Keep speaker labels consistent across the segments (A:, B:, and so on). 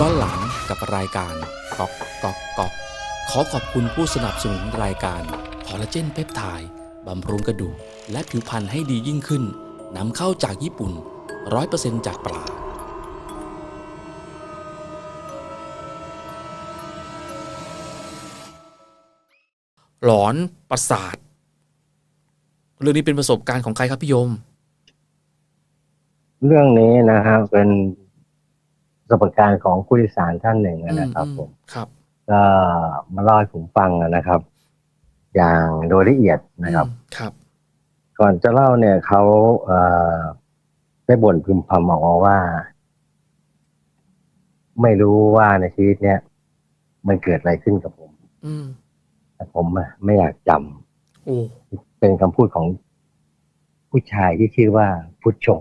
A: ย้อนหลังกับรายการกอกกอกกอกขอขอบคุณผู้สนับสนุนรายการคอลลาเจนเพปไทด์บำรุงกระดูกและผิวพรรณให้ดียิ่งขึ้นนำเข้าจากญี่ปุ่น 100%จากปลาหลอนประสาทเรื่องนี้เป็นประสบการณ์ของใครครับพี่โยม
B: เรื่องนี้นะครับเป็น ประสบการณ์ของผู้โดยสารท่านหนึ่งนะครับ
A: อื
B: ผม
A: ครับ
B: ก็มาเล่าให้ผมฟังนะครับ อย่างโดยละเอียดนะครับ
A: อืมครับ
B: ก่อนจะเล่าเนี่ยเขาเอ่อได้บ่นพึมพำออกมาว่า ไม่รู้ว่าในชีวิตเนี่ย มันเกิดอะไรขึ้นกับผม
A: อืม
B: แต่ผมอะไม่อยากจำ
A: โอ้
B: เป็นคำพูดของผู้ชายที่ชื่อว่าพุทธชง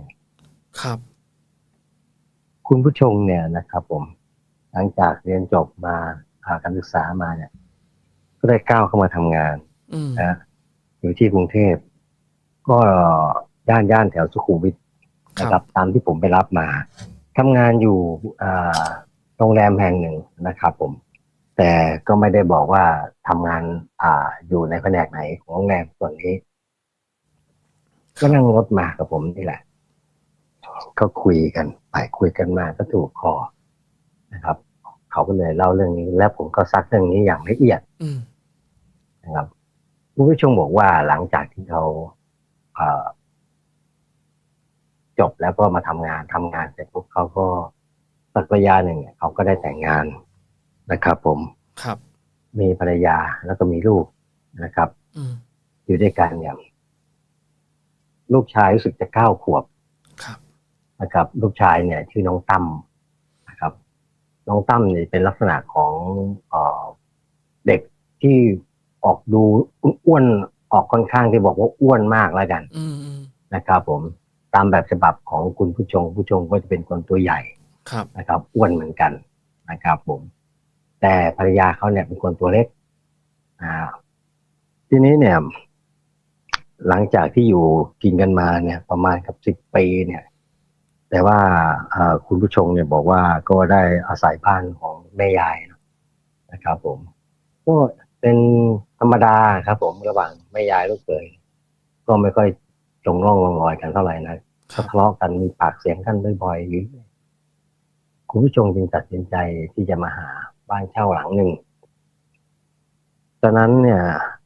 A: ครับ
B: คุณผู้ชงเนี่ยนะครับ ผม หลังจากเรียนจบมาอ่าการศึกษามาเนี่ย ก็ได้ก้าวเข้ามาทำงาน
A: อืม
B: นะอยู่ที่กรุงเทพ ก็ย่านย่านแถวสุขุมวิท
A: ครั
B: นะครับบตามที่ผมไปรับมาทำงานอยู่อ่าโรงแรมแห่งหนึ่งนะครับ ผม แต่ก็ไม่ได้บอกว่าทำงานอ่าอยู่ในแผนกไหนของโรงแรมส่วนนี้ ก็นั่งรถมากับผมนี่แหละ ก็คุยกันไปคุยกันมาก็ถูกคอนะครับ เขาก็เลยเล่าเรื่องนี้ และผมก็ซักเรื่องนี้อย่างละเอียด
A: อืม
B: นะครับคุณผู้ชมบอกว่าหลังจากที่เขาเอ่อจบแล้วก็มาทำงานทำงานเสร็จปุ๊บเขาก็สักระยะหนึ่งเนี่ยเขาก็ได้แต่งงานนะครับผม
A: ครับ
B: มีภรรยาแล้วก็มีลูกนะครับ
A: อืม
B: อยู่ด้วยกันเนี่ยลูกชายรู้สึกจะเก้าขวบ
A: ครับ
B: นะครับลูกชายเนี่ยชื่อน้องตั้มนะครับ น้องตั้มเนี่ยเป็นลักษณะของเอ่อเด็กที่ออกดูอ้วนๆออกค่อนข้างที่บอกว่าอ้วนมากแล้วกัน
A: อืมอืม
B: นะครับ ผมตามแบบฉบับของคุณผู้ชงผู้ชงก็จะเป็นคนตัวใหญ่
A: ครับ
B: นะครับ อ้วนเหมือนกันนะครับ ผม แต่ภรรยาเขาเนี่ยเป็นคนตัวเล็กอ่าทีนี้เนี่ย หลังจากที่อยู่กินกันมาเนี่ย ประมาณกับสิบปีเนี่ย แต่ว่าเอ่อคุณผู้ชงเนี่ยบอกว่าก็ได้อาศัยบ้านของแม่ยายนะครับผม ก็เป็นธรรมดาครับผมระหว่างแม่ยายลูกเขยก็ไม่ค่อยจงร่องรองรอยกันเท่าไหร่นะ
A: ค
B: ก็
A: รับ
B: ทะเลาะกันมีปากเสียงกันบ่อยๆอยู่คุณผู้ชมจึงตัดสินใจที่จะมาหาบ้านเช่าหลังหนึ่งตอนนั้นเนี่ย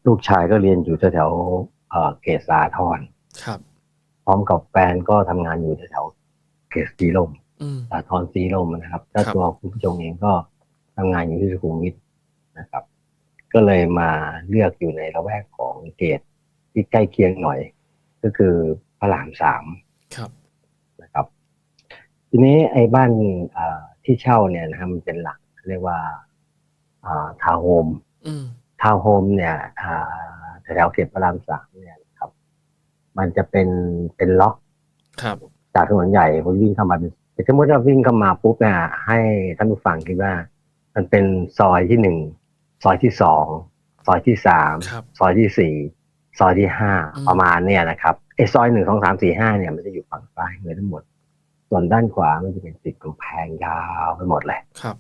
B: ลูกชายก็เรียนอยู่แถวๆเอ่อเกษสาทร
A: ครับ
B: พร้อมกับแฟนก็ทำงานอยู่แถวๆ เกษสีลม
A: อืม
B: สาทรสีลมนะครับถ้า
A: ครับ
B: ตัวคุณผู้ชมเองก็ทำงานอยู่ที่สุขุมวิทนะครับ ก็เลยมาเลือกอยู่ในละแวกของเกษที่ใกล้เคียงหน่อย ก็คือพระรามสาม
A: ครับ
B: นะครับ ทีนี้ไอ้บ้านอ่าที่เช่าเนี่ยนะครับมันเป็นหลักเรียกว่าอ่าทาวน์โฮม
A: อืม
B: ทาวน์โฮมเนี่ยอ่าแถวๆเขตพระรามสามเนี่ยนะครับ มันจะเป็นเป็นล็อก
A: ครับ
B: จากถนนใหญ่พอวิ่งเข้ามาเป็นแต่สมมติว่าวิ่งเข้ามาปุ๊บเนี่ยให้ท่านผู้ฟังคิดว่า มันเป็นซอยที่หนึ่งซอยที่สองซอยที่สาม
A: ครับ
B: ซอยที่สี่ซอยที่ห้า
A: อืม
B: ประมาณเนี่ยนะครับไอ้ซอยหนึ่งสองสามสี่ห้าเนี่ยมันจะอยู่ฝั่งซ้ายมือทั้งหมด ส่วนด้านขวามันจะเป็นติดกำแพงยาวไปหมดเลย
A: ครับ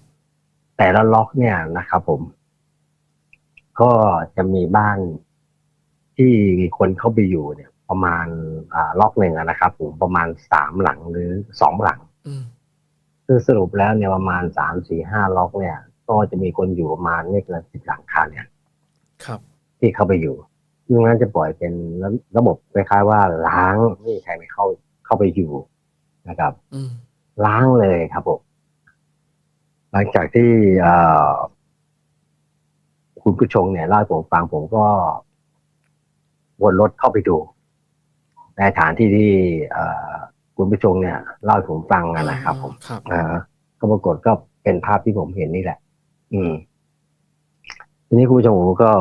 B: แต่ละล็อกเนี่ยนะครับผม ก็จะมีบ้านที่มีคนเข้าไปอยู่เนี่ย ประมาณอ่าล็อกหนึ่งอะนะครับผมประมาณสามหลังหรือสองหลัง
A: อืม
B: ซึ่งสรุปแล้วเนี่ยประมาณสามสี่ห้าล็อกเนี่ย ก็จะมีคนอยู่ประมาณไม่เกินสิบหลังคาเนี่ย
A: ครับ
B: ที่เข้าไปอยู่ซึ่งนั้นจะปล่อยเป็นระระบบคล้ายๆว่าล้างไม่มีใครไม่เข้าเข้าไปอยู่นะครับ
A: อืม
B: ล้างเลยครับผมหลังจากที่เอ่อคุณผู้ชมเนี่ยเล่าให้ผมฟังผมก็วนรถเข้าไปดู ในฐานที่ที่เอ่อคุณผู้ชมเนี่ยเล่าให้ผมฟังอะนะครับ ผม
A: ครับ
B: อ่าก็ปรากฏก็เป็นภาพที่ผมเห็นนี่แหละ อืม ทีนี้คุณผู้ชมผมก็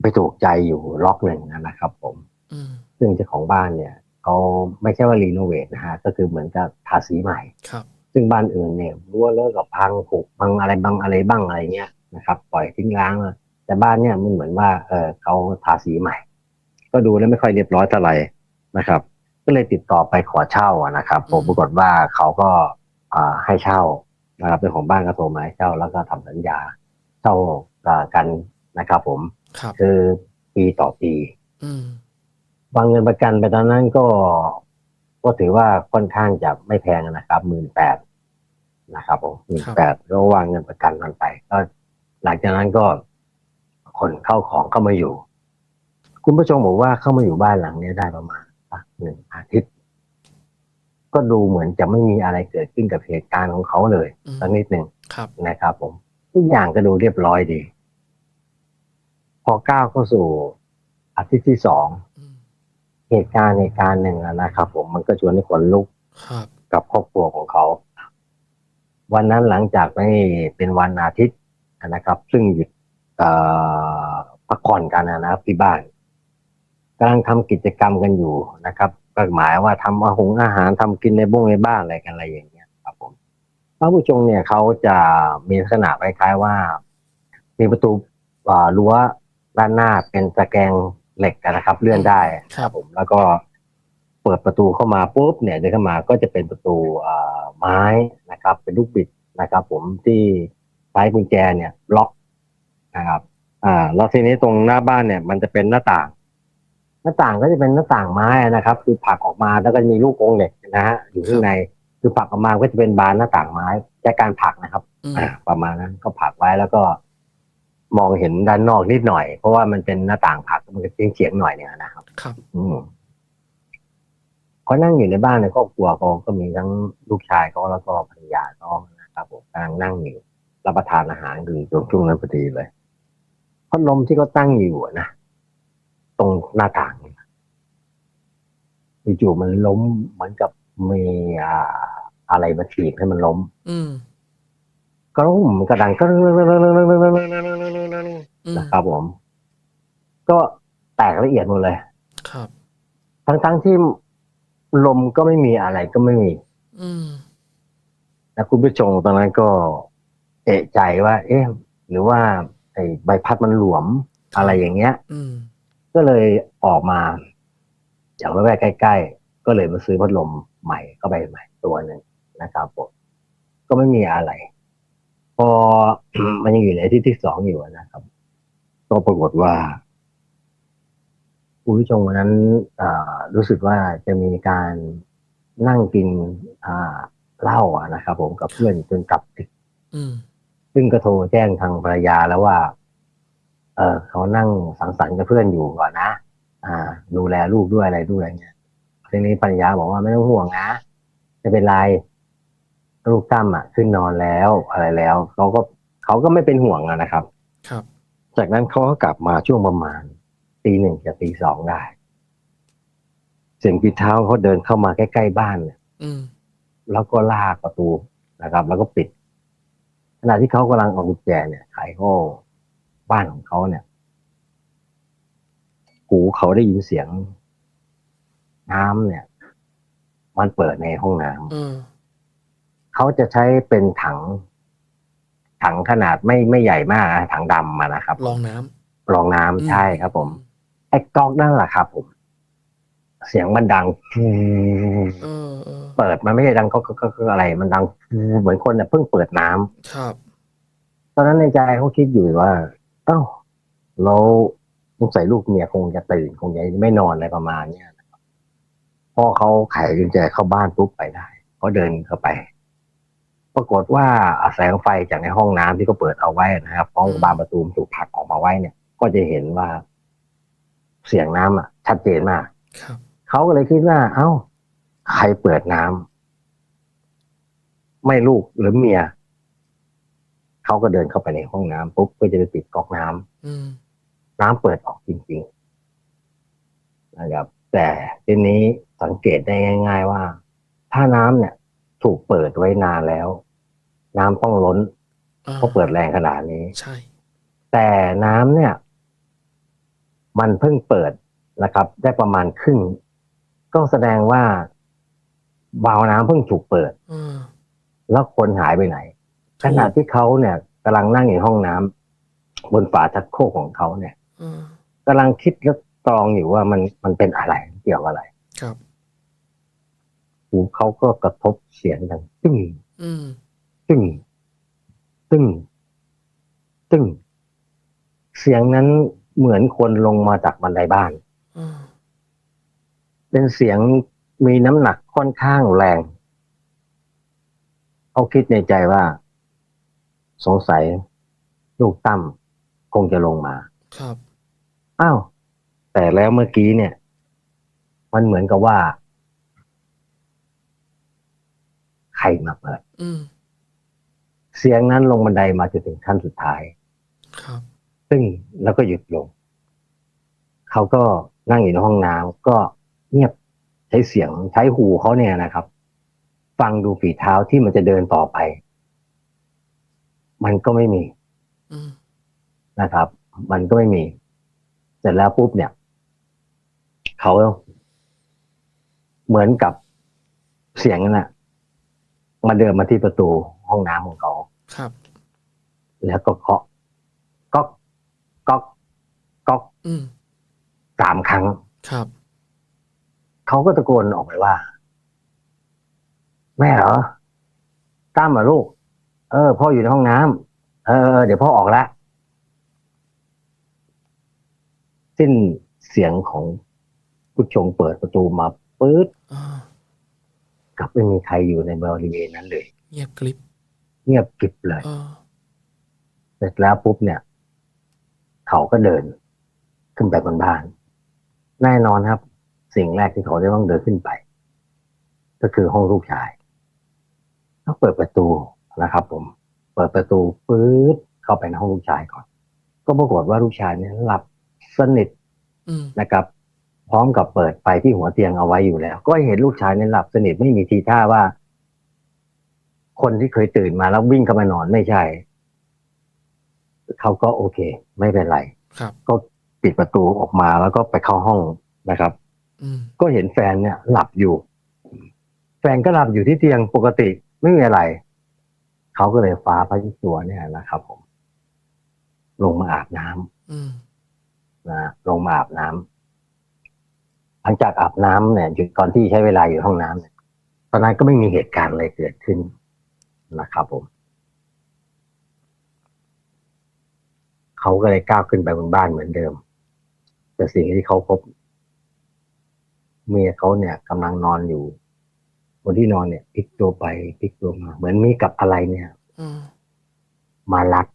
B: ไปถูกใจอยู่ล็อกหนึ่งนะครับผม
A: อืม
B: ซึ่งเจ้าของบ้านเนี่ยเขาไม่ใช่ว่ารีโนเวทนะฮะก็คือเหมือนกับทาสีใหม่
A: ครับ
B: ซึ่งบ้านอื่นเนี่ยรั้วเลิกกับพังผุพังอะไรบางอะไรบ้างอะไรเงี้ยนะครับ ปล่อยทิ้งร้างอะแต่บ้านเนี่ยมันเหมือนว่า เออเขาทาสีใหม่ ก็ดูแล้วไม่ค่อยเรียบร้อยเท่าไหร่ นะครับ ก็เลยติดต่อไปขอเช่าอะนะครับผม
A: อืม
B: ปรากฏว่าเขาก็อ่าให้เช่านะครับเจ้าของบ้านก็โทรมาให้เช่าแล้วก็ทำสัญญาเช่าเอ่อกันนะครับ ผม
A: ครับ
B: คือปีต่อปี
A: อืม
B: วางเงินประกันไปตอนนั้นก็ก็ถือว่าค่อนข้างจะไม่แพงนะครับหมื่นแปดนะครับผมหมื่นแปดก็วางเงินประกันมันไป ก็หลังจากนั้นก็คนเข้าของเข้ามาอยู่ คุณผู้ชมบอกว่าเข้ามาอยู่บ้านหลังเนี้ยได้ประมาณสัก หนึ่งอาทิตย์ ก็ดูเหมือนจะไม่มีอะไรเกิดขึ้นกับเหตุการณ์ของเขาเลย
A: อืม
B: สักนิดหนึ่ง
A: ครับ
B: นะครับ ผมทุกอย่างก็ดูเรียบร้อยดี พอก้าวเข้าสู่อาทิตย์ที่สอง
A: อืม
B: เหตุการณ์เหตุการณ์หนึ่งอะนะครับ ผมมันก็ชวนให้ขนลุก
A: ครับ
B: กับครอบครัวของเขา วันนั้นหลังจากไม่เป็นวันอาทิตย์นะครับ ซึ่งหยุดเอ่อพักผ่อนกันนะครับที่บ้าน กำลังทำกิจกรรมกันอยู่นะครับ ก็หมายว่าทำอาหงอาหารทำกินในบ้งในบ้านอะไรกันอะไรอย่างเงี้ยครับผมพระผู้ชงเนี่ยเขาจะมีลักษณะคล้ายๆว่า มีประตูอ่ารั้วด้านหน้าเป็นตะแกรงเหล็กนะครับ เลื่อนได้
A: ครับ
B: ผมแล้วก็เปิดประตูเข้ามาปุ๊บเนี่ยเดินเข้ามาก็จะเป็นประตูอ่าไม้นะครับ เป็นลูกบิดนะครับ ผมที่ใช้กุญแจเนี่ย ล็อกนะครับ อ่าแล้วทีนี้ตรงหน้าบ้านเนี่ย มันจะเป็นหน้าต่าง น้าต่างก็จะเป็นหน้าต่างไม้นะครับ คือผลักออกมาแล้วก็มีลูกกรงเหล็กนะฮะอยู่ข้างในคือผลักออกมาก็จะเป็นบานหน้าต่างไม้จากการผลักนะครับ
A: อืม
B: อ่าประมาณนั้นก็ผลักไว้แล้วก็ มองเห็นด้านนอกนิดหน่อย เพราะว่ามันเป็นหน้าต่างผลักมันก็เฉียงๆหน่อยเนี่ยนะครับ
A: ครับ
B: อืมเขานั่งอยู่ในบ้านในครอบครัวเขาก็มีทั้งลูกชายเขาแล้วก็ภรรยาเขานะครับผมกำลังนั่งอยู่รับประทานอาหารอยู่ตรงช่วงนั้นพอดีเลยพัดลมที่เขาตั้งอยู่อะนะตรงหน้าต่าง เนี่ยอยู่ๆมันล้มเหมือนกับมีอ่าอะไรมาถีบให้มันล้ม
A: อืม
B: ก็ล้มกระดังก็
A: อืม
B: นะครับผม ก็แตกละเอียดหมดเลย
A: ครับ
B: ทั้งๆที่ลมก็ไม่มีอะไรก็ไม่มี
A: อืม
B: นะคุณผู้ชมตอนนั้นก็ เอะใจว่า เอ๊ะ หรือว่า ไอ้ใบพัดมันหลวมอะไรอย่างเงี้ย
A: อืม
B: ก็เลยออกมา จากละแวกใกล้ ๆ ก็เลยมาซื้อพัดลมใหม่ก็ไปใหม่ตัวหนึ่งนะครับผมก็ไม่มีอะไร พอมันยังอยู่ในอาที่ที่สองอยู่นะครับก็ปรากฏว่าคุณผู้ชมวันนั้นอ่ารู้สึกว่าจะมีการนั่งกินอ่าเหล้าอะนะครับ ผมกับเพื่อนจนกลับดึก
A: อืม
B: ซึ่งก็โทรแจ้งทางภรรยาแล้วว่า เออเขานั่งสังสรรค์กับเพื่อนอยู่ก่อนนะ อ่า ดูแลลูกด้วยอะไรด้วยเนี่ยทีนี้ภรรยาบอกว่าไม่ต้องห่วงนะไม่เป็นไรลูกตั้มอะขึ้นนอนแล้วอะไรแล้วเขาก็เขาก็ไม่เป็นห่วงอะนะครับ
A: ครับ
B: จากนั้นเขาก็กลับมาช่วงประมาณตีหนึ่งกับตีสองได้เสียงปีเท้าเขาเดินเข้ามาใกล้ๆบ้านเนี่ย
A: อืม
B: แล้วก็ลากประตูนะครับ แล้วก็ปิดขณะที่เขากำลังเอากุญแจเนี่ยไขเข้าบ้านของเขาเนี่ย หูเขาได้ยินเสียง น้ำเนี่ย มันเปิดในห้องน้ำ
A: อืม
B: เขาจะใช้เป็นถัง ถังขนาดไม่ไม่ใหญ่มากนะถังดำมานะครับ
A: ลองน้
B: รองน้ำำใช่ครับ ผมไอ้ก๊อกนั่นแหละครับ ผม เสียงมันดัง
A: เออเออ
B: เปิดมันไม่ได้ดังก็ก็ก็ก็อะไร มันดังเหมือนคนเนี่ยเพิ่งเปิดน้ำ
A: ครับ
B: ตอนนั้นในใจเขาคิดอยู่ว่า เอ้าเรา สงสัยลูกเมียคงจะตื่นคงจะไม่นอนอะไรประมาณเนี้ยนะครับพอเขาไขกุญแจเข้าบ้านปุ๊บไปได้เขาเดินเข้าไป ปรากฏว่าแสงไฟจากในห้องน้ำที่เขาเปิดเอาไว้นะครับห้องบานประตูถูกผลักออกมาไว้เนี่ย ก็จะเห็นว่า เสียงน้ำอะ ชัดเจนมาก
A: ครับ
B: เขาก็เลยคิดว่า เอ้า ใครเปิดน้ำไม่ลูกหรือเมียเขาก็เดินเข้าไปในห้องน้ำปุ๊บเพื่อจะไปปิดก๊อกน้ำ
A: อืม
B: น้ำเปิดออกจริงๆนะครับ แต่ทีนี้สังเกตได้ง่าย ๆ ว่า ถ้าน้ำเนี่ย ถูกเปิดไว้นานแล้ว น้ำต้องล้น
A: อ่า
B: เพราะเปิดแรงขนาดนี้
A: ใช่
B: แต่น้ำเนี่ย มันเพิ่งเปิดนะครับ ได้ประมาณครึ่งก็แสดงว่าวาล์วน้ำเพิ่งถูกเปิด
A: อืม
B: แล้วคนหายไปไหน ขณะที่เขาเนี่ยกำลังนั่งอยู่ห้องน้ำบนฝาชักโครกของเขาเนี่ย
A: อืม
B: กำลังคิดแล้วตรองอยู่ว่ามันมันเป็นอะไรเกี่ยวอะไร
A: ครับ
B: หูเขาก็กระทบเสียงดังตึ้ง
A: ตึ้ง
B: ตึ้งตึ้งเสียงนั้นเหมือนคนลงมาจากบันไดบ้านเป็นเสียงมีน้ำหนักค่อนข้างแรงเขาคิดในใจว่า สงสัยลูกตั้มคงจะลงมา
A: ครับ
B: อ้าวแต่แล้วเมื่อกี้เนี่ย มันเหมือนกับว่า ใครมาเปิด
A: อืม
B: เสียงนั้นลงบันไดมาจนถึงขั้นสุดท้าย
A: ครับ
B: ซึ่งแล้วก็หยุดลง เขาก็นั่งอยู่ในห้องน้ำก็เงียบใช้เสียงใช้หูเขาเนี่ยนะครับ ฟังดูฝีเท้าที่มันจะเดินต่อไป มันก็ไม่มี
A: อืม
B: นะครับ มันก็ไม่มีเส ร็จแล้วปุ๊บเนี่ย เขาเหมือนกับเสียงนั้นนะมาเดินมาที่ประตูห้องน้ำของเขา
A: ครับ
B: แล้วก็เคาะก๊อกก๊อกก๊อก
A: อืม
B: สามครั้ง
A: ครับ
B: เขาก็ตะโกนออกไปว่า แม่เหรอตั้มเหรอลูก เออ พ่ออยู่ในห้องน้ำเออเออ เดี๋ยวพ่อออกแล้ว สิ้นเสียงของผู้ชงเปิดประตูมาปื๊ด
A: อ่า
B: กลับไม่มีใครอยู่ในบริเวณนั้นเลย
A: เงียบกริบ
B: เงียบกริบเลย
A: อ่า
B: เสร็จแล้วปุ๊บเนี่ย เขาก็เดิน ขึ้นไปบนบ้าน แน่นอนครับ สิ่งแรกที่เขาจะต้องเดินขึ้นไป ก็คือห้องลูกชายเขาเปิดประตูนะครับ ผม เปิดประตูปื๊ดเข้าไปในห้องลูกชายก่อน ก็ปรากฏว่าลูกชายเนี่ยหลับ สนิท
A: อืม
B: นะครับ พร้อมกับเปิดไฟที่หัวเตียงเอาไว้อยู่แล้ว ก็เห็นลูกชายเนี่ยหลับสนิทไม่มีทีท่าว่า คนที่เคยตื่นมาแล้ววิ่งเข้ามานอนไม่ใช่เขาก็โอเค ไม่เป็นไร
A: ครับ
B: ก็ปิดประตูออกมาแล้วก็ไปเข้าห้องนะครับ
A: อืม
B: ก็เห็นแฟนเนี่ย หลับอยู่ แฟนก็หลับอยู่ที่เตียงปกติไม่มีอะไรเขาก็เลยฟ้าพระยิตัวเนี่ยนะครับ ผม ลงมาอาบน้ำ
A: อืม
B: นะลงมาอาบน้ำหลังจากอาบน้ำเนี่ยหยุดก่อนที่ใช้เวลาอยู่ห้องน้ำเนี่ยตอนนั้นก็ไม่มีเหตุการณ์อะไรเกิดขึ้นนะครับผมเขาก็เลยก้าวขึ้นไปบนบ้านเหมือนเดิม แต่สิ่งที่เขาพบ เมียเขาเนี่ยกำลังนอนอยู่บนที่นอนเนี่ยพลิกตัวไปพลิกตัวมา เหมือนมีกับอะไรเนี่ย
A: อืม
B: มารัด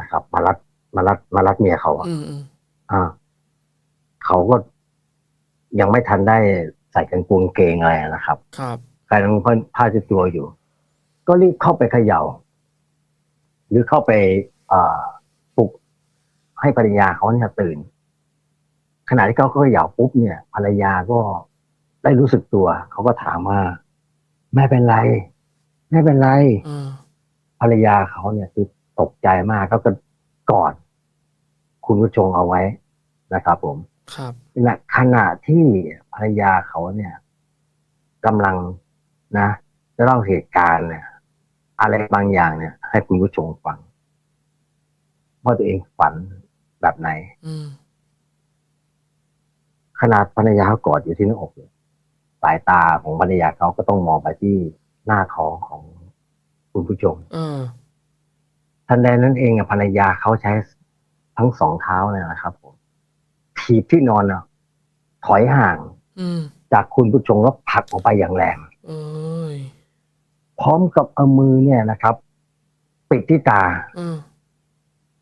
B: นะครับ มารัด มารัดมารัดเมียเขาอะ
A: อืมอืม
B: อ่าเขาก็ยังไม่ทันได้ใส่กางเกงเกงอะไรนะครับ
A: ครับ
B: กำลังผ้าเช็ดตัวอยู่ ก็รีบเข้าไปเขย่า หรือเข้าไปอ่าปลุกให้ภรรยาเขาเนี่ยตื่น ขณะที่เขาเขย่าปุ๊บเนี่ย ภรรยาก็ได้รู้สึกตัว เขาก็ถามว่าไม่เป็นไรไม่เป็นไร
A: อ่า
B: ภรรยาเขาเนี่ยคือตกใจมากก็ก อดคุณผู้ชมเอาไว้นะครับผม
A: ครับ
B: ณขณะที่ภรรยาเขาเนี่ยกำลังนะจะเล่าเหตุการณ์เนี่ย อะไรบางอย่างเนี่ย ให้คุณผู้ชมฟังว่าตัวเองฝันแบบไหน
A: อืม
B: ขนาดภรรยาเขากอดอยู่ที่หน้าอกเนี่ยสายตาของภรรยาเขาก็ต้องมองไปที่หน้าท้องของคุณผู้ชม
A: อ่า
B: ทันใดนั้นเองอะภรรยาเขาใช้ทั้งสองเท้าเนี่ยนะครับผมถีบที่นอนอะถอยห่าง
A: อืม
B: จากคุณผู้ชมแล้วผลักออกไปอย่างแรง
A: เอ้ย
B: พร้อมกับเอามือเนี่ยนะครับ ปิดที่ตา
A: อืม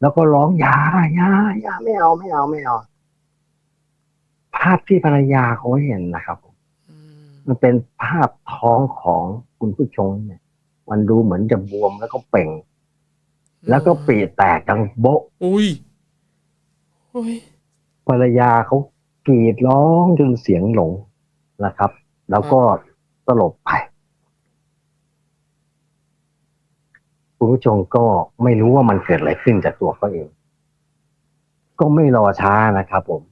B: แล้วก็ร้องอยาอยาอยาไม่เอาไม่เอาไม่เอาภาพที่ภรรยาเขาเห็นนะครับผม
A: อืม
B: มันเป็นภาพท้องของคุณผู้ชมเนี่ย มันดูเหมือนจะบวมแล้วก็เป่ง แล้วก็ปีแตกดังโบ๊ะ
A: อุ้ยโอ้ย
B: ภรรยาเขากรีดร้องจนเสียงหลงนะครับ แล้วก็สลบไปคุณผู้ชมก็ไม่รู้ว่ามันเกิดอะไรขึ้นจากตัวเขาเอง ก็ไม่รอช้านะครับผม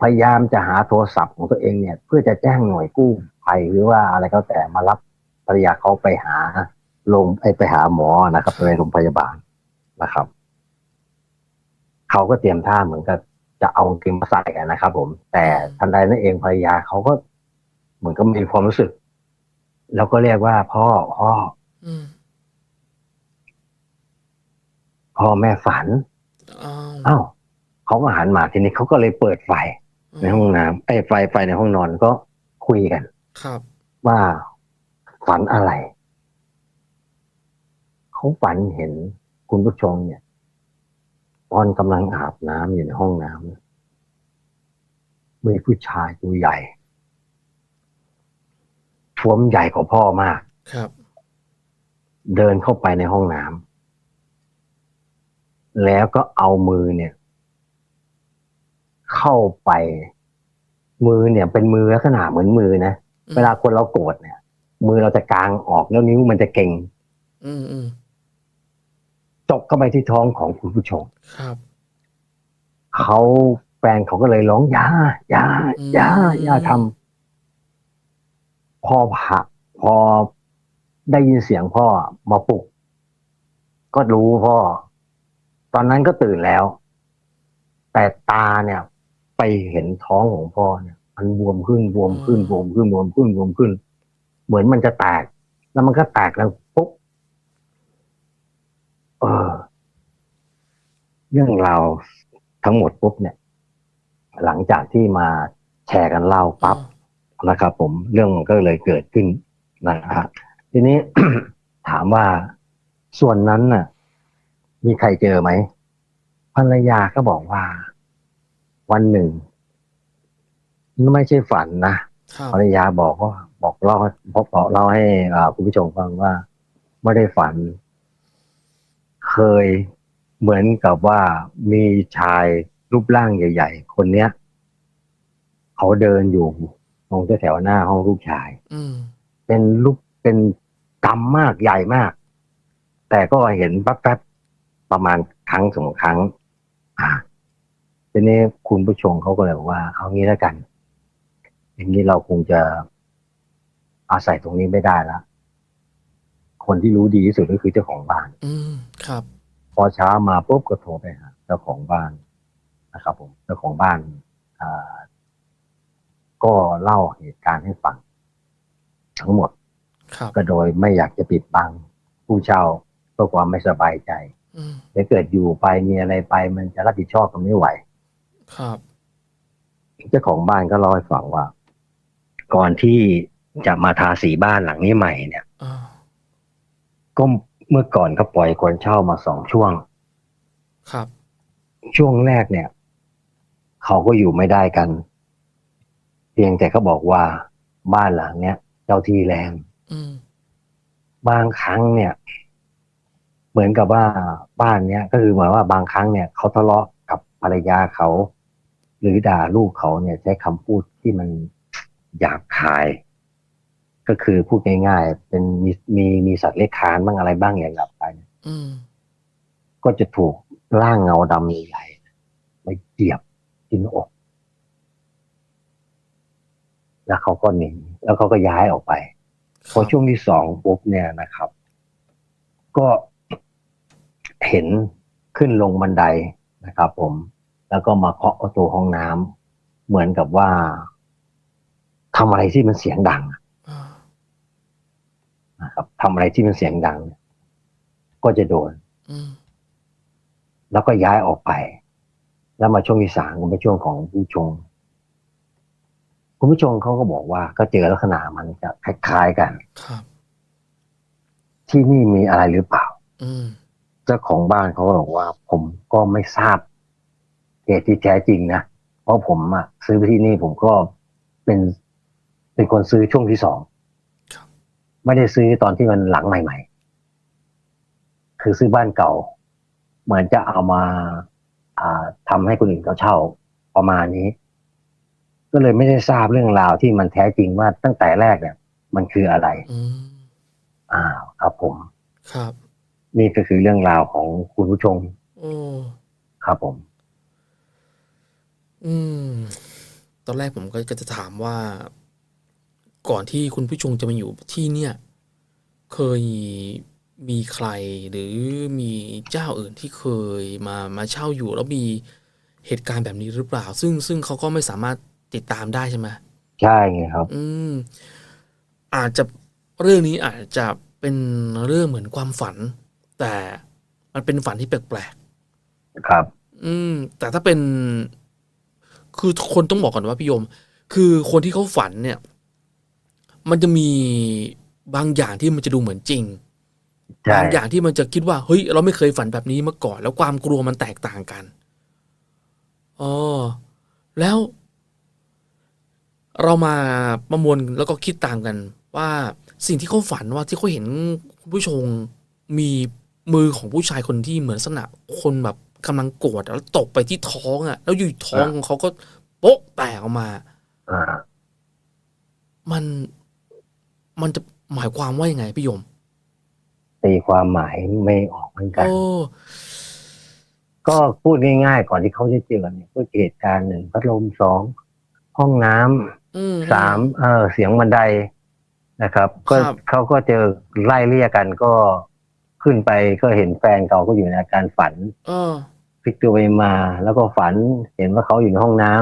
B: พยายามจะหาโทรศัพท์ของตัวเองเนี่ย เพื่อจะแจ้งหน่วยกู้ภัยหรือว่าอะไรก็แต่มารับภรรยาเขาไปหา โรงไอไปหาหมอนะครับในโรงพยาบาลนะครับ เขาก็เตรียมท่าเหมือนกับจะเอากางเกงมาใส่กันนะครับ ผม แต่ทันใดนั้นเองภรรยาเขาก็เหมือนกับมีความรู้สึก แล้วก็เรียกว่าพ่อพ่อ
A: อืม
B: พ่อแม่ฝัน
A: อ้าว
B: อ้าวเขาก็หันมาทีนี้เขาก็เลยเปิดไฟในห้องน้ำไอ้ยไฟไฟในห้องนอนก็คุยกัน
A: ครับ
B: ว่าฝันอะไร เขาฝันเห็นคุณผู้ชมเนี่ย ตอนกำลังอาบน้ำอยู่ในห้องน้ำมีผู้ชายตัวใหญ่ท้วมใหญ่กว่าพ่อมาก
A: ครับ
B: เดินเข้าไปในห้องน้ำแล้วก็เอามือเนี่ย เข้าไป มือเนี่ย เป็นมือลักษณะเหมือนมือนะ
A: อืม
B: เวลาคนเราโกรธเนี่ย มือเราจะกางออกแล้วนิ้วมันจะเก่ง
A: อืมอืม
B: จกเข้าไปที่ท้องของคุณผู้ชม
A: ครับ
B: เขาแฟนเขาก็เลยร้องอยาอยาอยาอย่าทำพอผ่าพอได้ยินเสียงพ่อมาปลุก ก็รู้พ่อ ตอนนั้นก็ตื่นแล้ว แต่ตาเนี่ย ไปเห็นท้องของพ่อเนี่ย มันบวมขึ้นบวมขึ้นบวมขึ้นบวมขึ้นบวมขึ้น เหมือนมันจะแตก แล้วมันก็แตกแล้วปุ๊บเออ เรื่องราวทั้งหมดปุ๊บเนี่ย หลังจากที่มาแชร์กันเล่าปั๊บนะครับผมเรื่องมันก็เลยเกิดขึ้นนะฮะทีนี้ถามว่าส่วนนั้นน่ะ มีใครเจอไหมภรรยาก็บอกว่า วันหนึ่งไม่ใช่ฝันนะ
A: ครับ
B: ภรรยาบอกว่าบอกเล่าบอกบอกเล่าให้อ่าคุณผู้ชมฟังว่า ไม่ได้ฝัน เคย เหมือนกับว่ามีชายรูปร่างใหญ่ ๆ คนเนี้ยเขาเดินอยู่ตรงแถวๆหน้าห้องลูกชาย
A: อืม
B: เป็นรูปเป็นกำมากใหญ่มาก แต่ก็เห็นแป๊บๆประมาณครั้งสองครั้ง อ่าทีนี้คุณผู้ชมเขาก็เลยบอกว่า เอางี้แล้วกัน อย่างนี้เราคงจะอาศัยตรงนี้ไม่ได้ละคนที่รู้ดีที่สุดก็คือเจ้าของบ้าน
A: อืมครับ
B: พอเช้ามาปุ๊บก็โทรไปหาเจ้าของบ้านนะครับ ผมเจ้าของบ้านอ่าก็เล่าเหตุการณ์ให้ฟัง ทั้งหมด
A: ครับ
B: ก็โดยไม่อยากจะปิดบังผู้เช่าเพื่อความไม่สบายใจ
A: อืม
B: ถ้าเกิดอยู่ไปมีอะไรไป มันจะรับผิดชอบกันไม่ไหว
A: ครับ
B: เจ้าของบ้านก็เล่าให้ฟังว่า ก่อนที่จะมาทาสีบ้านหลังนี้ใหม่เนี่ย
A: อ่า
B: ก็ เมื่อก่อนก็ปล่อยคนเช่ามาสองช่วง
A: ครับ
B: ช่วงแรกเนี่ย เขาก็อยู่ไม่ได้กัน เพียงแต่เขาบอกว่าบ้านหลังเนี้ยเจ้าที่แรง
A: อืม
B: บางครั้งเนี่ย เหมือนกับว่าบ้านเนี้ย ก็คือหมายว่าบางครั้งเนี่ยเขาทะเลาะกับภรรยาเขา หรือด่าลูกเขาเนี่ย ใช้คำพูดที่มันหยาบคาย ก็คือพูดง่ายๆเป็นมีมีมีสัตว์เลื้อยคลานบ้างอะไรบ้างอย่างหยาบคายเนี่ย
A: อืม
B: ก็จะถูกร่างเงาดำใหญ่ๆไปเหยียบที่หน้าอก แล้วเขาก็หนีแล้วเขาก็ย้ายออกไป พอช่วงที่สองปุ๊บเนี่ยนะครับ ก็เห็นขึ้นลงบันไดนะครับผม แล้วก็มาเคาะประตูห้องน้ำเหมือนกับว่าทำอะไรที่มันเสียงดัง
A: อ่า
B: นะครับ ทำอะไรที่มันเสียงดัง ก็จะโดน
A: อืม
B: แล้วก็ย้ายออกไป แล้วมาช่วงที่สามก็เป็นช่วงของผู้ชงคุณผู้ชงเขาก็บอกว่า ก็เจอลักษณะมันจะคล้ายๆกัน
A: ครับ
B: ที่นี่มีอะไรหรือเปล่า
A: อืม
B: เจ้าของบ้านเขาก็บอกว่า ผมก็ไม่ทราบเหตุที่แท้จริงนะเพราะผมอะซื้อที่นี่ผมก็เป็นเป็นคนซื้อช่วงที่สอง
A: ครับ
B: ไม่ได้ซื้อตอนที่มันหลังใหม่ ๆ คือซื้อบ้านเก่า เหมือนจะเอามาอ่าทำให้คนอื่นเขาเช่าประมาณนี้ ก็เลยไม่ได้ทราบเรื่องราวที่มันแท้จริงว่าตั้งแต่แรกเนี่ย มันคืออะไร
A: อืม
B: อ่าครับผม
A: ครับ
B: นี่ก็คือเรื่องราวของคุณผู้ชม
A: โอ้
B: ครับผม
A: อืม ตอนแรกผมก็จะถามว่า ก่อนที่คุณผู้ชมจะมาอยู่ที่เนี่ยเคยมีใครหรือมีเจ้าอื่นที่เคยมามาเช่าอยู่แล้วมีเหตุการณ์แบบนี้หรือเปล่า ซึ่งซึ่งเขาก็ไม่สามารถติดตามได้ใช่ไหม
B: ใช่ไงครับ
A: อืม อาจจะเรื่องนี้อาจจะเป็นเรื่องเหมือนความฝัน แต่มันเป็นฝันที่แปลก
B: ครับ
A: ๆอืม แต่ถ้าเป็น คือคนต้องบอกก่อนว่าพี่โยม คือคนที่เขาฝันเนี่ย มันจะมีบางอย่างที่มันจะดูเหมือนจริง
B: ใช่
A: บางอย่างที่มันจะคิดว่าเฮ้ย เราไม่เคยฝันแบบนี้มาก่อน แล้วความกลัวมันแตกต่างกันอ๋อแล้ว เรามาประมวลแล้วก็คิดตามกัน ว่าสิ่งที่เขาฝันว่าที่เขาเห็นคุณผู้ชมมีมือของผู้ชายคนที่เหมือนลักษณะคนแบบกำลังโกรธแล้วตกไปที่ท้องอะ แล้วอยู่ท้องของเขาก็โป๊ะแตกออกมา
B: อ่า
A: มัน มันจะหมายความว่ายังไงพี่โยม
B: ตีความหมายไม่ออกเหมือนกัน
A: โอ้
B: ก็พูดง่ายๆ ก่อนที่เขาจะเจอเนี่ยก็เหตุการณ์หนึ่งพัดลมสองห้องน้ำ
A: อืม
B: สามเออเสียงบันไดนะครับ ก็
A: ครับ
B: เขาก็เจอไล่เลี่ยกันก็ขึ้นไปก็เห็นแฟนเขาก็อยู่ในอาการฝัน
A: เออ
B: พลิกตัวไปมา แล้วก็ฝันเห็นว่าเขาอยู่ในห้องน้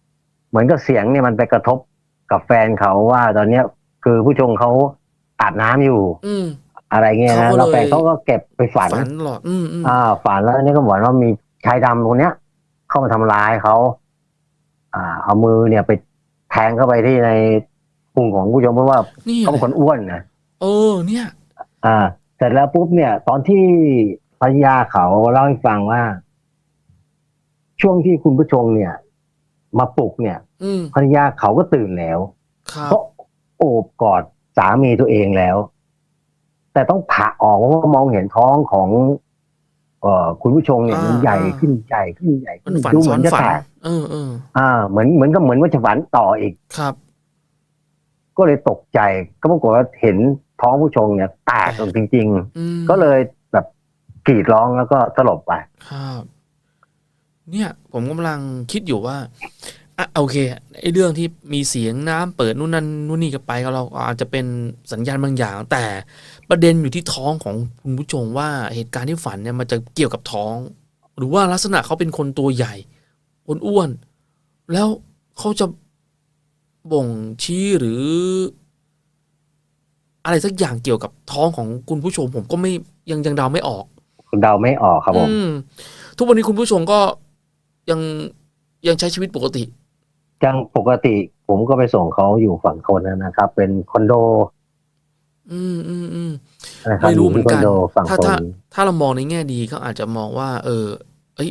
B: ำเหมือนกับเสียงเนี่ยมันไปกระทบกับแฟนเขาว่าตอนเนี้ย คือผู้ชงเขาอาบน้ำอยู่
A: อืม
B: อะไรเงี้ย
A: เขา
B: นะ
A: ก็
B: แล้วแฟน
A: เลย
B: เขาก็เก็บไปฝัน
A: ฝันหลอดอืมอืม
B: อ่า ฝันแล้วอันนี่ก็บอกว่ามีชายดำคนเนี้ย เข้ามาทำร้ายเขาอ่า เอามือเนี่ยไปแทงเข้าไปที่ในพุงของผู้ชมเพราะว่า
A: นี่
B: เขาเป็นคนอ้วนนะ
A: เออ เนี่ย
B: อ่า เสร็จแล้วปุ๊บเนี่ย ตอนที่ภรรยาเขาเล่าให้ฟังว่า ช่วงที่คุณผู้ชมเนี่ย มาปลุกเนี่ย
A: อืม
B: ภรรยาเขาก็ตื่นแล้ว
A: ครับ
B: เพราะ โอบกอดสามีตัวเองแล้ว แต่ต้องผ่าออกเพราะว่ามองเห็นท้องของ เอ่อคุณผู้ชมเนี่ยมันใหญ่ขึ้นใหญ่ขึ้นใหญ่
A: มั
B: ขึ้
A: น
B: น
A: ฝัน
B: ดูเห
A: ซ้
B: มื
A: อ
B: อนนจะ
A: ฝัน
B: แตก
A: เออเออ
B: อ่า เหมือนเหมือนกับเหมือนว่าจะฝันต่ออีก
A: ครับ
B: ก็เลยตกใจก็ปรากฏว่าเห็นท้องผู้ชมเนี่ยแตกจริง
A: อืม
B: ๆก็เลยแบบกรีดร้องแล้วก็สลบไป
A: ครับ เนี่ย ผมกำลังคิดอยู่ว่า อะโอเคไอ้เรื่องที่มีเสียงน้ำเปิดนู่นนั่นนู่นนี่กันไปก็เราอาจจะเป็นสัญญาณบางอย่าง แต่ประเด็นอยู่ที่ท้องของคุณผู้ชมว่าเหตุการณ์ที่ฝันเนี่ยมันจะเกี่ยวกับท้อง หรือว่าลักษณะเขาเป็นคนตัวใหญ่อ้วนๆแล้วเขาจะบ่งชี้หรือ อะไรสักอย่างเกี่ยวกับท้องของคุณผู้ชม ผมก็ไม่ยังยังเดาไม่ออก
B: เดาไม่ออกครับผม
A: อืมทุกวันนี้คุณผู้ชมก็ยังยังใช้ชีวิตปกติ
B: จังปกติผมก็ไปส่งเขาอยู่ฝั่งคนนะครับ เป็นคอนโด
A: อืมอืมอืม
B: นะครับ
A: ไม่รู้เหมือนกัน
B: ยู่ที่คอนโดฝั่ง
A: ถ้า
B: คน
A: ถ้าถ้าเรามองในแง่ดีเขาอาจจะมองว่า เออ เอ้ย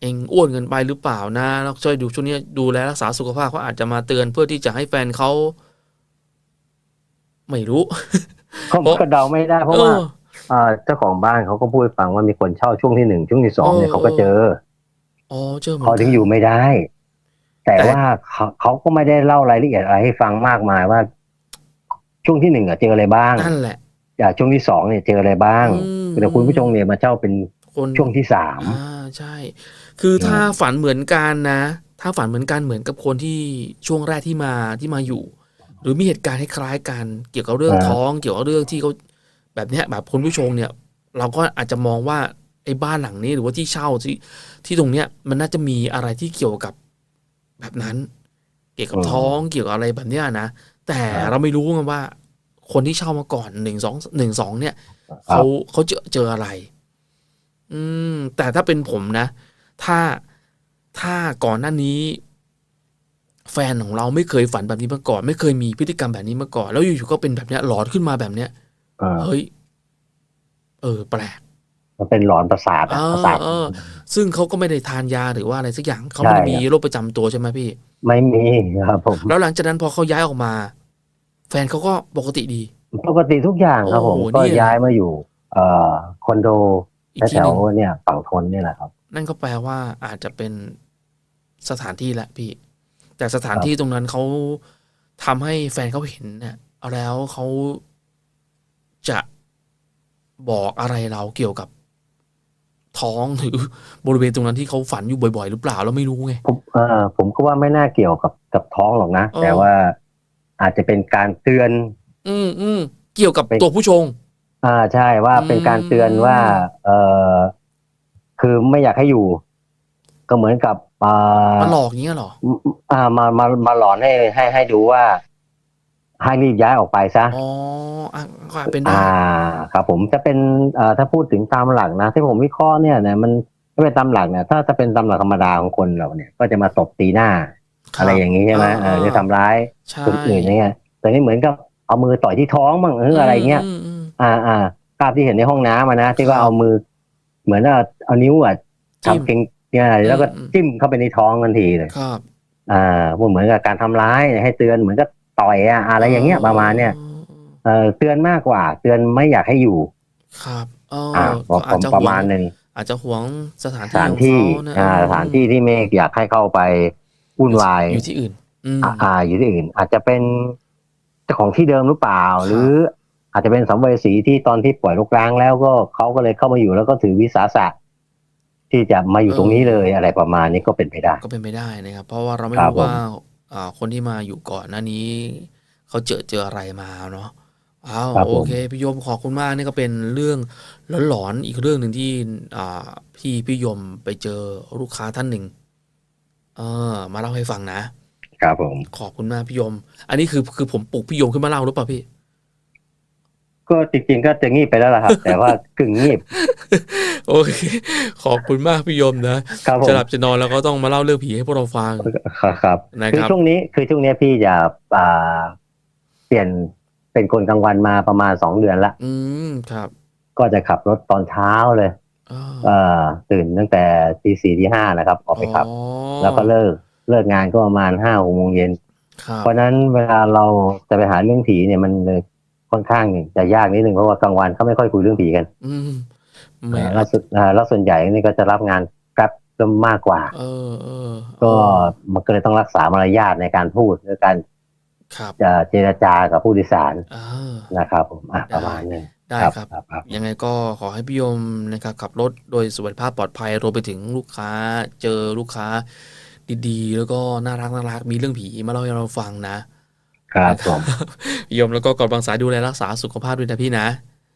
A: เองอ้วนเกินไปหรือเปล่านะแล้วช่วยดูช่วงนี้ดูแลรักษาสุขภาพเขาอาจจะมาเตือนเพื่อที่จะให้แฟนเขาไม่รู้
B: เขา
A: เพราะ
B: ก็เดาไม่ได้เพราะ
A: เอ
B: ว่า
A: อ
B: อ่าเจ้าของบ้านเขาก็พูดให้ฟังว่ามีคนเช่าช่วงที่หนึ่งช่วงที่สองเนี่ย
A: เออ
B: เขาก็เจอ
A: อ๋อเจอเหมือน
B: เขา
A: กั
B: ถึ
A: น
B: งอยู่ไม่ได้ แต่
A: แต่
B: ว่าเขาเขาก็ไม่ได้เล่ารายละเอียดอะไรให้ฟังมากมายว่า ช่วงที่หนึ่งอะเจออะไรบ้าง
A: นั่นแหละ
B: อ่าช่วงที่สองเนี่ยเจออะไรบ้าง
A: อืม
B: แต่คุณผู้ชมเนี่ยมาเช่าเป็น
A: คน
B: ช่วงที่สาม
A: อ่าใช่ คือถ้าฝันเหมือนกันนะ ถ้าฝันเหมือนกันเหมือนกับคนที่ช่วงแรกที่มาที่มาอยู่ หรือมีเหตุการณ์คล้ายๆกัน เกี่ยวกับเรื่องท้อง เกี่ยวกับเรื่องที่เขาแบบเนี้ยแบบคุณผู้ชมเนี่ย เราก็อาจจะมองว่าไอ้บ้านหลังนี้หรือว่าที่เช่าที่ที่ตรงเนี้ยมันน่าจะมีอะไรที่เกี่ยวกับ แบบนั้น เกี่ยวกับท้องเกี่ยวกับอะไรแบบเนี้ยนะ แต่เราไม่รู้ไงว่า คนที่เช่ามาก่อนหนึ่งสองหนึ่งสองเนี่ยเขาเขาเจอเจออะไร อืม แต่ถ้าเป็นผมนะ ถ้าถ้าก่อนหน้านี้ แฟนของเราไม่เคยฝันแบบนี้มาก่อน ไม่เคยมีพฤติกรรมแบบนี้มาก่อน แล้วอยู่ๆก็เป็นแบบเนี้ยหลอนขึ้นมาแบบเนี้ย
B: เออ
A: เฮ้ย เออ แปลก
B: มันเป็นหลอนประสาทอะ
A: เออ
B: ประสาท
A: เออซึ่งเขาก็ไม่ได้ทานยาหรือว่าอะไรสักอย่างเขาไม่ได้
B: ใช่
A: มีโรคประจำตัวใช่ไหมพี่
B: ไม่มีครับผม
A: แล้วหลังจากนั้นพอเขาย้ายออกมา แฟนเขาก็ปกติดี
B: ปกติทุกอย่างครับผม
A: โอ้
B: ก็
A: เนี่ย
B: ย้ายมาอยู่ เอ่อคอนโด
A: อีกที
B: แถ
A: ห
B: ว
A: นึ่ง
B: ๆเนี่ยฝั่งทนเนี่ยแหละครับ
A: นั่นก็แปลว่าอาจจะเป็นสถานที่แหละพี่ แต่สถาน
B: ครับ
A: ที่ตรงนั้นเขาทำให้แฟนเขาเห็นเนี่ยแล้วเขาจะบอกอะไรเราเกี่ยวกับ ท้องหรือบริเวณตรงนั้นที่เขาฝันอยู่บ่อย ๆ หรือเปล่าเราไม่รู้ไง
B: ผมเอ่อผมก็ว่าไม่น่าเกี่ยวกับกับท้องหรอกนะ
A: เออ
B: แต่ว่าอาจจะเป็นการเตือน
A: อืมอืมเกี่ยวกับ
B: เป็น
A: ตัวผู้ชง
B: อ่าใช่ว่าเป็นการเตือนว่า เออคือไม่อยากให้อยู่ ก็เหมือนกับอ่า
A: มันหลอกอย่างเงี้ยเหรอ
B: อ่ามามามาหลอนให้ให้ให้ดูว่า ให้รีบย้ายออกไปซะ
A: อ๋ออะก็อาจเป็นได้
B: อ่า ครับผมจะเป็นอ่าถ้าพูดถึงตามหลักนะ ที่ผมวิเคราะห์เนี่ยนะมันาเป็นตามหลักเนี่ยถ้าถ้าเป็นตามหลักธรรมดาของคนเราเนี่ย ก็จะมาตบตีหน้าอะไรอย่างนี้ใช่ไหมเออจะทำร้าย
A: ใช่
B: คนอื่นอย่างเงี้ยแต่นี่เหมือนกับเอามือต่อยที่ท้องบ้างหรืออะไรเงี้ย
A: มอืม
B: อ่าอ่าภาพที่เห็นในห้องน้ำอะนะที่ว่าเอามือ เหมือนเอาเอานิ้วอะ
A: จิ้ม
B: ทำเพียงเนี่ยแล้วก็
A: อืม
B: จิ้มเข้าไปในท้องทันทีเลย
A: ครับ
B: อ่าพวกเหมือนกับการทำร้ายให้เตือนเหมือนกับ ต่อยอะอะไรอย่างเงี้ยประมาณเนี้ยเออเตือนมากกว่า เตือนไม่อยากให้อยู่
A: ครับเออ
B: อ่า
A: ก็
B: ผมประมาณหนึ่ง
A: อาจจะหวงสถาน
B: ส
A: ที่
B: ถาน
A: ของ
B: ที่
A: เขานะ
B: อ่าสถานที่ที่ไม่อยากให้เข้าไปวุ่นวาย
A: อยู่ที่อื่นอืม
B: อ่าอ่า อยู่ที่อื่น อาจจะเป็นเจ้าของที่เดิมหรือเปล่า
A: ครับ
B: หรืออาจจะเป็นสัมภเวสีที่ตอนที่ปล่อยลูกร้างแล้วก็เขาก็เลยเข้ามาอยู่แล้วก็ถือวิสาสะที่จะมาอยู่ตรงนี้เลยอะไรประมาณนี้ก็เป็นไปได้
A: ก็เป็นไปได้นะครับ เพราะว่าเราไม่
B: ครับ
A: รู้ว่าอ่า คนที่มาอยู่ก่อนหน้านี้ เขาเจอเจออะไรมาเนาะอ้าว
B: ครับผม
A: โอเคพี่ยมขอบคุณมากนี่ก็เป็นเรื่องหลอนๆอีกเรื่องหนึ่งที่อ่าพี่พี่ยมไปเจอลูกค้าท่านหนึ่งเออมาเล่าให้ฟังนะ
B: ครับผม
A: ขอบคุณมากพี่ยม อันนี้คือคือผมปลุกพี่ยมขึ้นมาเล่าหรือเปล่าพี่
B: ก็จริงๆก็จะงีบไปแล้วล่ะครับ แต่ว่ากึ่งงีบ
A: โอเค ขอบคุณมากพี่ยมนะครับ
B: ผม
A: จะหลับจะนอนแล้วก็ต้องมาเล่าเรื่องผีให้พวกเราฟัง
B: ครับครับ
A: นะ
B: คือ
A: ครับ
B: ช่วงนี้คือช่วงนี้พี่จะอ่าเปลี่ยนเป็นคนกลางวันมาประมาณสองเดือนละ
A: อืมครับ
B: ก็จะขับรถตอนเช้าเลย
A: อ่า
B: เอ่อตื่นตั้งแต่ตีสี่ที่ห้านะครับ ออกไปขับ
A: อ๋อ
B: แล้วก็เลิกเลิกงานก็ประมาณห้าหกโมงเย็น
A: ครับ
B: เพราะฉะนั้นเวลาเราจะไปหาเรื่องผีเนี่ยมันเลย ค่อนข้างจะยากนิดนึงเพราะว่ากลางวันเขาไม่ค่อยคุยเรื่องผีกัน
A: อืมไม่
B: อ่าแล้วสุดอ่าแล้วส่วนใหญ่นี่ก็จะรับงานกรับก็มากกว่า
A: เออเออ
B: ก็มันก็เลยต้องรักษามารยาทในการพูดในการ
A: ครับ
B: จะเจรจากับผู้โดยสาร
A: อ่า
B: นะครับผมอะ
A: ได้
B: ประมาณนึง
A: ได้ครับ
B: ครับครับ
A: ยังไงก็ขอให้พี่ยมนะครับขับรถโดยสวัสดิภาพปลอดภัยรวมไปถึงลูกค้าเจอลูกค้าดีๆ แล้วก็น่ารักน่ารักมีเรื่องผีมาเล่าให้เราฟังนะ ครับ
B: ผม
A: พี่ยมแล้วก็ก่อนบางสายดูแลรักษาสุขภาพด้วยนะพี่นะ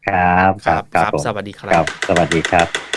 A: ครับ
B: ครับ
A: ครับ
B: ผม
A: สวัสดีค
B: ค
A: รั
B: รับบสวัสดีครับ